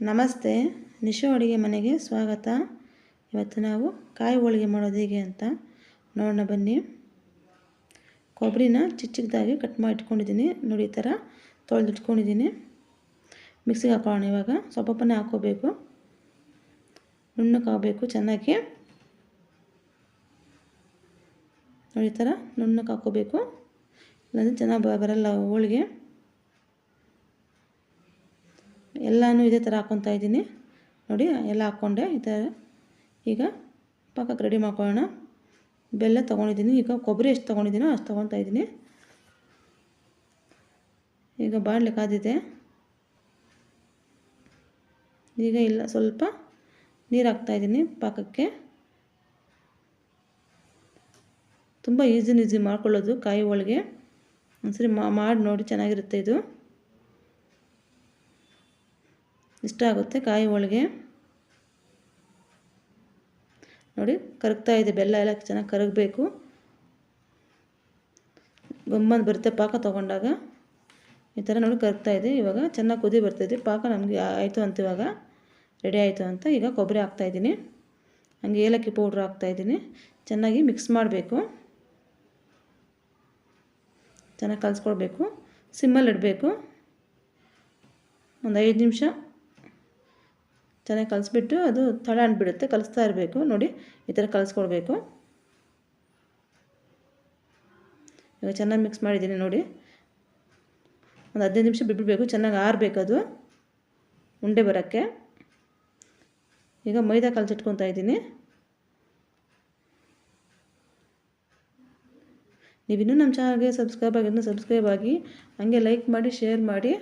ನಮಸ್ತೆ, ನಿಶು ಅಡುಗೆ ಮನೆಗೆ ಸ್ವಾಗತ. ಇವತ್ತು ನಾವು ಕಾಯಿ ಹೋಳಿಗೆ ಮಾಡೋದು ಹೇಗೆ ಅಂತ ನೋಡೋಣ ಬನ್ನಿ. ಕೊಬ್ಬರಿನ ಚಿಕ್ಕ ಚಿಕ್ಕದಾಗಿ ಕಟ್ ಮಾಡಿ ಇಟ್ಕೊಂಡಿದ್ದೀನಿ. ನೋಡಿ, ಈ ಥರ ತೊಳೆದಿಟ್ಕೊಂಡಿದ್ದೀನಿ ಮಿಕ್ಸಿಗೆ ಹಾಕೋಣ ಇವಾಗ. ಸೊಪ್ಪನ್ನ ಹಾಕೋಬೇಕು ನುಣ್ಣಕ್ಕೆ ಹಾಕಬೇಕು ಚೆನ್ನಾಗಿ. ನೋಡಿ, ಈ ಥರ ನುಣ್ಣಕ್ಕೆ ಹಾಕ್ಕೋಬೇಕು ಇಲ್ಲಾಂದರೆ ಚೆನ್ನಾಗಿ ಬರಲ್ಲ ಹೋಳಿಗೆ. ಎಲ್ಲನೂ ಇದೇ ಥರ ಹಾಕ್ಕೊತಾ ಇದ್ದೀನಿ. ನೋಡಿ, ಎಲ್ಲ ಹಾಕ್ಕೊಂಡೆ. ಈ ಥರ ಈಗ ಪಾಕಕ್ಕೆ ರೆಡಿ ಮಾಡ್ಕೊಳ್ಳೋಣ. ಬೆಲ್ಲ ತೊಗೊಂಡಿದ್ದೀನಿ. ಈಗ ಕೊಬ್ಬರಿ ಎಷ್ಟು ತೊಗೊಂಡಿದ್ದೀನೋ ಅಷ್ಟು ತೊಗೊತಾ ಇದ್ದೀನಿ. ಈಗ ಬಾಣಲೆ ಕಾದಿದೆ. ಈಗ ಇಲ್ಲ, ಸ್ವಲ್ಪ ನೀರು ಹಾಕ್ತಾಯಿದ್ದೀನಿ ಪಾಕಕ್ಕೆ. ತುಂಬ ಈಸಿ ಈಸಿ ಮಾಡ್ಕೊಳ್ಳೋದು ಕಾಯಿ ಹೋಳಿಗೆ. ಒಂದ್ಸರಿ ಮಾಡಿ ನೋಡಿ, ಚೆನ್ನಾಗಿರುತ್ತೆ ಇದು. ಇಷ್ಟ ಆಗುತ್ತೆ ಕಾಯಿ ಹೋಳಿಗೆ. ನೋಡಿ ಕರಗ್ತಾ ಇದೆ, ಬೆಲ್ಲ ಎಲ್ಲ ಚೆನ್ನಾಗಿ ಕರಗಬೇಕು. ಗಮ್ಮಂದು ಬರುತ್ತೆ ಪಾಕ ತೊಗೊಂಡಾಗ. ಈ ಥರ ನೋಡಿ ಕರಗ್ತಾ ಇದೆ, ಇವಾಗ ಚೆನ್ನಾಗಿ ಕುದಿ ಬರ್ತಾಯಿದೆ ಪಾಕ ನಮಗೆ ಆಯಿತು ಅಂತ ಇವಾಗ ರೆಡಿ ಆಯಿತು ಅಂತ ಈಗ ಕೊಬ್ಬರಿ ಹಾಕ್ತಾಯಿದ್ದೀನಿ ಹಂಗೆ ಏಲಕ್ಕಿ ಪೌಡ್ರ್ ಹಾಕ್ತಾಯಿದ್ದೀನಿ ಚೆನ್ನಾಗಿ ಮಿಕ್ಸ್ ಮಾಡಬೇಕು. ಚೆನ್ನಾಗಿ ಕಲಿಸ್ಕೊಳ್ಬೇಕು ಸಿಮ್ಮಲ್ಲಿ ಇಡಬೇಕು. ಒಂದು ಐದು ನಿಮಿಷ. ಚೆನ್ನಾಗಿ ಕಲಿಸ್ಬಿಟ್ಟು ಅದು ತಳ ಅಂಟ್ಬಿಡುತ್ತೆ, ಕಲಿಸ್ತಾ ಇರಬೇಕು. ನೋಡಿ, ಈ ಥರ ಕಲಿಸ್ಕೊಡ್ಬೇಕು. ಇವಾಗ ಚೆನ್ನಾಗಿ ಮಿಕ್ಸ್ ಮಾಡಿದ್ದೀನಿ ನೋಡಿ. ಒಂದು ಹದಿನೈದು ನಿಮಿಷ ಬಿಟ್ಬಿಡಬೇಕು, ಚೆನ್ನಾಗಿ ಆರಬೇಕು ಅದು. ಉಂಡೆ ಬರೋಕ್ಕೆ. ಈಗ ಮೈದಾ ಕಲಸಿಟ್ಕೊತಾ ಇದ್ದೀನಿ. ನೀವಿನ್ನೂ ನಮ್ಮ ಚಾನಲ್ಗೆ ಸಬ್ಸ್ಕ್ರೈಬ್ ಆಗಿದ್ದು ಸಬ್ಸ್ಕ್ರೈಬ್ ಆಗಿ, ಹಂಗೆ ಲೈಕ್ ಮಾಡಿ ಶೇರ್ ಮಾಡಿ.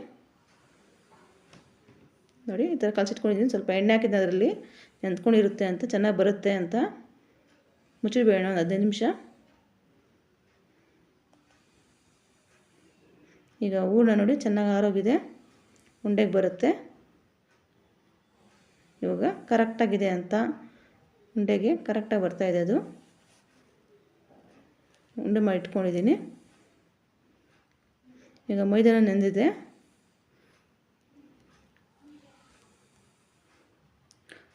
ನೋಡಿ, ಈ ಥರ ಕಲಸಿಟ್ಕೊಂಡಿದ್ದೀನಿ. ಸ್ವಲ್ಪ ಎಣ್ಣೆ ಹಾಕಿದ್ದೆ ಅದರಲ್ಲಿ ನೆಂದ್ಕೊಂಡಿರುತ್ತೆ ಅಂತ, ಚೆನ್ನಾಗಿ ಬರುತ್ತೆ ಅಂತ. ಮುಚ್ಚಿಡ್ಬೇಡ ಒಂದು ಹದಿನೈದು ನಿಮಿಷ. ಈಗ ಹೂರ್ಣ ನೋಡಿ ಚೆನ್ನಾಗಿ ಆರೋಗಿದೆ. ಉಂಡೆಗೆ ಬರುತ್ತೆ. ಇವಾಗ ಕರೆಕ್ಟಾಗಿದೆ ಅಂತ. ಉಂಡೆಗೆ ಕರೆಕ್ಟಾಗಿ ಬರ್ತಾಯಿದೆ ಅದು. ಉಂಡೆ ಮಾಡಿ ಇಟ್ಕೊಂಡಿದ್ದೀನಿ. ಈಗ ಮೈದಾನ ನೆಂದಿದೆ.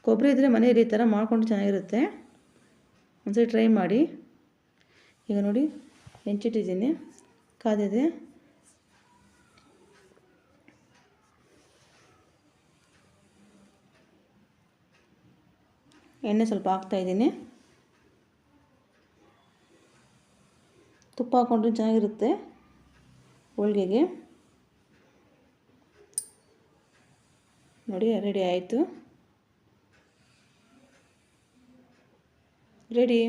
ಕೊಬ್ಬರಿ ಇದ್ದರೆ ಮನೆಯಲ್ಲಿ ಈ ಥರ ಮಾಡಿಕೊಂಡು ಚೆನ್ನಾಗಿರುತ್ತೆ. ಒಂದ್ಸರಿ ಟ್ರೈ ಮಾಡಿ. ಈಗ ನೋಡಿ, ಹೆಂಚಿಟ್ಟಿದ್ದೀನಿ. ಕಾದಿದೆ. ಎಣ್ಣೆ ಸ್ವಲ್ಪ ಹಾಕ್ತಾಯಿದ್ದೀನಿ ತುಪ್ಪ ಹಾಕ್ಕೊಂಡ್ರೆ ಚೆನ್ನಾಗಿರುತ್ತೆ ಹೋಳಿಗೆಗೆ. ನೋಡಿ, ರೆಡಿ ಆಯಿತು. ರೆಡಿ